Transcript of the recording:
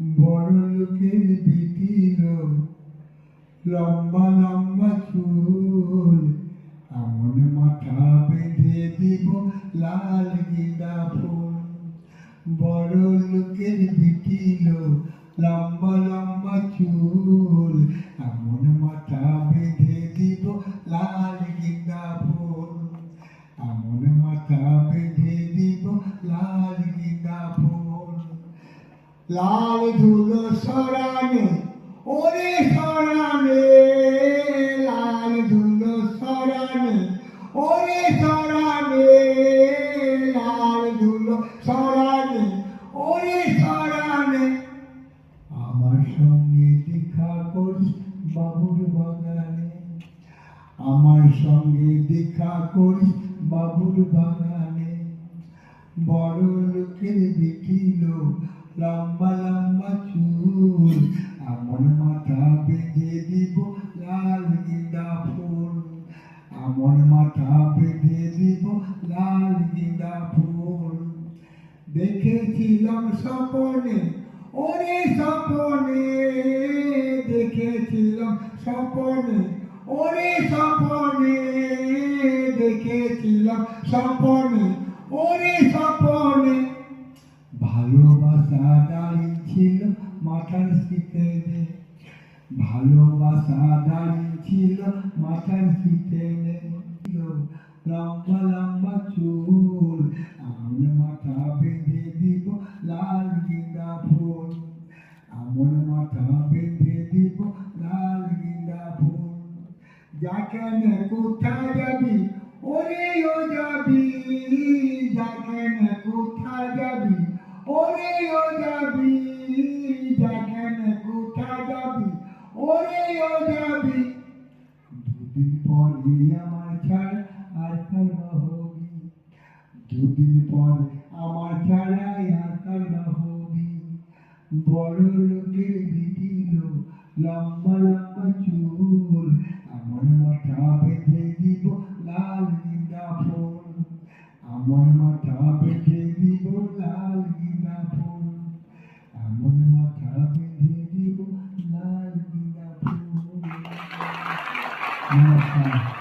বড় লোকের বিটিল লম্বা লম্বা চুল এমন মাথা বেঁধে দিব লাল গিঁদা ফুল। বড় লোকের বিটিল লম্বা লম্বা চুল এমন মাথা বেঁধে দিব লাল গিঁদা ফুল। এমন মাথা বেঁধে দিব লাল লাল ধুলো সরানে, ওরে সরানে, লাল ধুলো সরানে, ওরে সরানে, লাল ধুলো সরানে, ওরে সরানে। আমার সঙ্গে দেখা করিস বাবুর বাগানে। আমার সঙ্গে দেখা করিস বাবুর বাগানে। বড় লোকের বিটিল লম্বা লম্বা চুল এমন মাথা বেঁধে দিব লাল গিঁদা ফুল। এমন মাথা বেঁধে দিব লাল গিঁদা ফুল। দেখেছিলাম স্বপনে, ওরে স্বপনে, দেখেছিলাম স্বপনে, ওরে স্বপনে, দেখেছিলাম স্বপনে ওরে স্বপনে ভালোবাসা দাঁড়িয়ে ছিল মাথার শীতে ভালোবাসা দাঁড়িয়ে ছিল মাথার শীতে লম্বা লম্বা চুল এমন মাথা বেঁধে দিব লাল গিঁদা ফুল। এমন মাথা বেঁধে দিব লাল গিঁদা ফুল। যাকেনে কোথায় যাবি? ওরে ও যাবি। যাকেনে দুদিন পরে আমার ছাড়া আর কার হবি। দুদিন পরে আমার ছাড়া আর কার হবি। বড় লোকের বিটিল লম্বা লম্বা চুল। আমার মাথা বেঁধে দিব লাল গিঁদা ফুল। আমার মাথা বেঁধে দিব